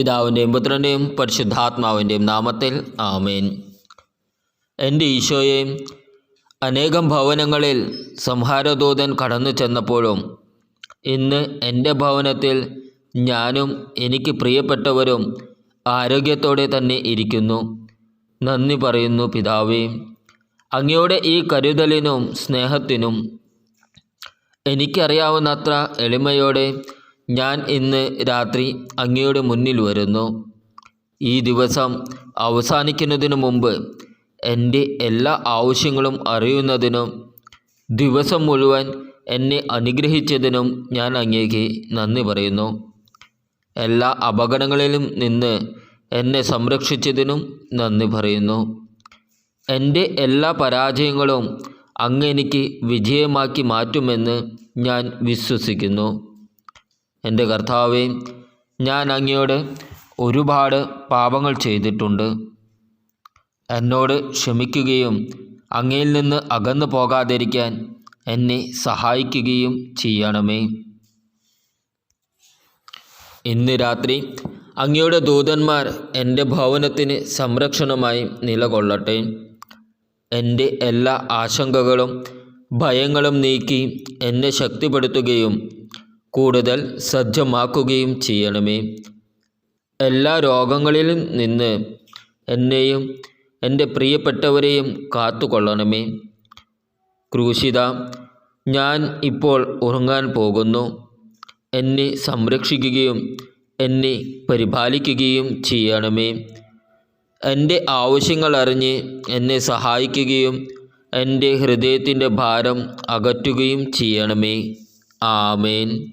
പിതാവിന്റെയും പുത്രന്റെയും പരിശുദ്ധാത്മാവിന്റെയും നാമത്തിൽ ആമേൻ. എന്റെ ഈശോയെ അനേകം ഭവനങ്ങളിൽ സംഹാരദൂതൻ കടന്നു ചെന്നപ്പോഴും ഇന്ന് എന്റെ ഭവനത്തിൽ ഞാനും എനിക്ക് പ്രിയപ്പെട്ടവരും ആരോഗ്യത്തോടെ തന്നെ ഇരിക്കുന്നു. നന്ദി പറയുന്നു പിതാവേ. അങ്ങയുടെ ഈ കരുതലിനും സ്നേഹത്തിനും എനിക്കറിയാവുന്നത്ര എളിമയോടെ ഞാൻ ഇന്ന് രാത്രി അങ്ങയുടെ മുന്നിൽ വരുന്നു. ഈ ദിവസം അവസാനിക്കുന്നതിനു മുമ്പ് എന്റെ എല്ലാ ആവശ്യങ്ങളും അറിയുന്നതിനും ദിവസം മുഴുവൻ എന്നെ അനുഗ്രഹിച്ചതിനും ഞാൻ അങ്ങേക്ക് നന്ദി പറയുന്നു. എല്ലാ അപകടങ്ങളിലും നിന്ന് എന്നെ സംരക്ഷിച്ചതിനും നന്ദി പറയുന്നു. എന്റെ എല്ലാ പരാജയങ്ങളും അങ്ങ് എനിക്ക് വിജയമാക്കി മാറ്റുമെന്ന് ഞാൻ വിശ്വസിക്കുന്നു. എന്റെ കർത്താവേ ഞാൻ അങ്ങയോട് ഒരുപാട് പാപങ്ങൾ ചെയ്തിട്ടുണ്ട്. എന്നോട് ക്ഷമിക്കുകയും അങ്ങയിൽ നിന്ന് അകന്നു പോകാതിരിക്കാൻ എന്നെ സഹായിക്കുകയും ചെയ്യണമേ. ഇന്ന് രാത്രി അങ്ങയുടെ ദൂതന്മാർ എന്റെ ഭവനത്തിന് സംരക്ഷണമായി നിലകൊള്ളട്ടെ. എന്റെ എല്ലാ ആശങ്കകളും ഭയങ്ങളും നീക്കി എന്നെ ശക്തിപ്പെടുത്തുകയും കൂടുതൽ സജ്ജമാക്കുകയും ചെയ്യണമേ. എല്ലാ രോഗങ്ങളിലും നിന്ന് എന്നെയും എന്റെ പ്രിയപ്പെട്ടവരെയും കാത്തുകൊള്ളണമേ. ക്രൂശിത ഞാൻ ഇപ്പോൾ ഉറങ്ങാൻ പോകുന്നു. എന്നെ സംരക്ഷിക്കുകയും എന്നെ പരിപാലിക്കുകയും ചെയ്യണമേ. എന്റെ ആവശ്യങ്ങൾ അറിഞ്ഞ് എന്നെ സഹായിക്കുകയും എന്റെ ഹൃദയത്തിന്റെ ഭാരം അകറ്റുകയും ചെയ്യണമേ. ആമേൻ.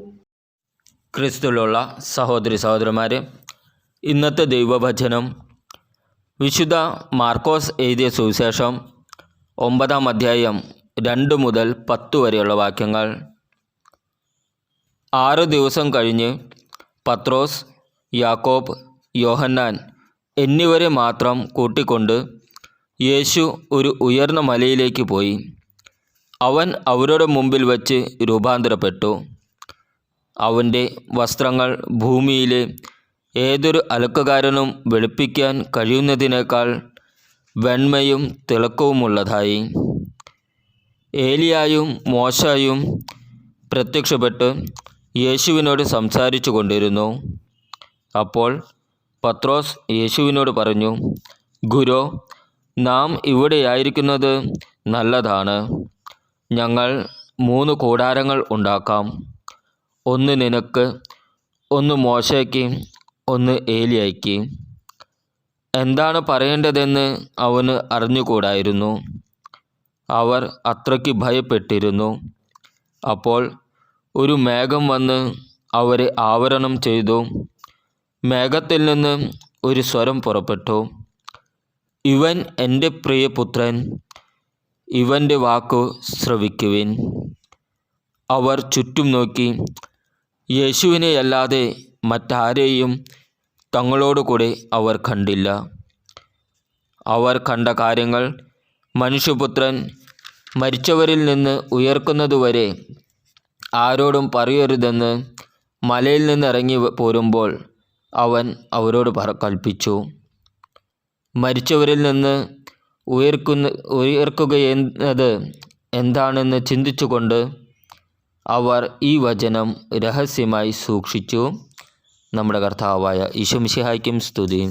ക്രിസ്തുവിലുള്ള സഹോദരി സഹോദരന്മാരെ ഇന്നത്തെ ദൈവവചനം വിശുദ്ധ മാർക്കോസ് എഴുതിയ സുവിശേഷം ഒമ്പതാം അധ്യായം രണ്ട് മുതൽ പത്ത് വരെയുള്ള വാക്യങ്ങൾ. ആറ് ദിവസം കഴിഞ്ഞ് പത്രോസ് യാക്കോബ് യോഹന്നാൻ എന്നിവരെ മാത്രം കൂട്ടിക്കൊണ്ട് യേശു ഒരു ഉയർന്ന മലയിലേക്ക് പോയി. അവൻ അവരുടെ മുമ്പിൽ വച്ച് രൂപാന്തരപ്പെട്ടു. അവന്റെ വസ്ത്രങ്ങൾ ഭൂമിയിലെ ഏതൊരു അലക്കുകാരനും വെളുപ്പിക്കാൻ കഴിയുന്നതിനേക്കാൾ വെണ്മയും തിളക്കവുമുള്ളതായി. ഏലിയായും മോശയും പ്രത്യക്ഷപ്പെട്ട് യേശുവിനോട് സംസാരിച്ചു കൊണ്ടിരുന്നു. അപ്പോൾ പത്രോസ് യേശുവിനോട് പറഞ്ഞു ഗുരു നാം ഇവിടെയായിരിക്കുന്നത് നല്ലതാണ്. ഞങ്ങൾ മൂന്ന് കൂടാരങ്ങൾ ഉണ്ടാക്കാം. ഒന്ന് നിനക്ക് ഒന്ന് മോശയ്ക്ക് ഒന്ന് ഏലിയയ്ക്ക്. എന്താണ് പറയേണ്ടതെന്ന് അവന് അറിഞ്ഞുകൂടായിരുന്നു. അവർ അത്രയ്ക്ക് ഭയപ്പെട്ടിരുന്നു. അപ്പോൾ ഒരു മേഘം വന്ന് അവരെ ആവരണം ചെയ്തു. മേഘത്തിൽ നിന്ന് ഒരു സ്വരം പുറപ്പെട്ടു. ഇവൻ എന്റെ പ്രിയപുത്രൻ ഇവന്റെ വാക്കു ശ്രവിക്കുവിൻ. അവർ ചുറ്റും നോക്കി യേശുവിനെയല്ലാതെ മറ്റാരെയും തങ്ങളോടുകൂടെ അവർ കണ്ടില്ല. അവർ കണ്ട കാര്യങ്ങൾ മനുഷ്യപുത്രൻ മരിച്ചവരിൽ നിന്ന് ഉയർക്കുന്നതുവരെ ആരോടും പറയരുതെന്ന് മലയിൽ നിന്നിറങ്ങി പോരുമ്പോൾ അവൻ അവരോട് പറ കൽപ്പിച്ചു. മരിച്ചവരിൽ നിന്ന് ഉയർക്കുന്ന ഉയർക്കുകയെന്നത് എന്താണെന്ന് ചിന്തിച്ചുകൊണ്ട് അവർ ഈ വചനം രഹസ്യമായി സൂക്ഷിച്ചു. നമ്മുടെ കർത്താവായ ഈശോമിശിഹായ്ക്കും സ്തുതി.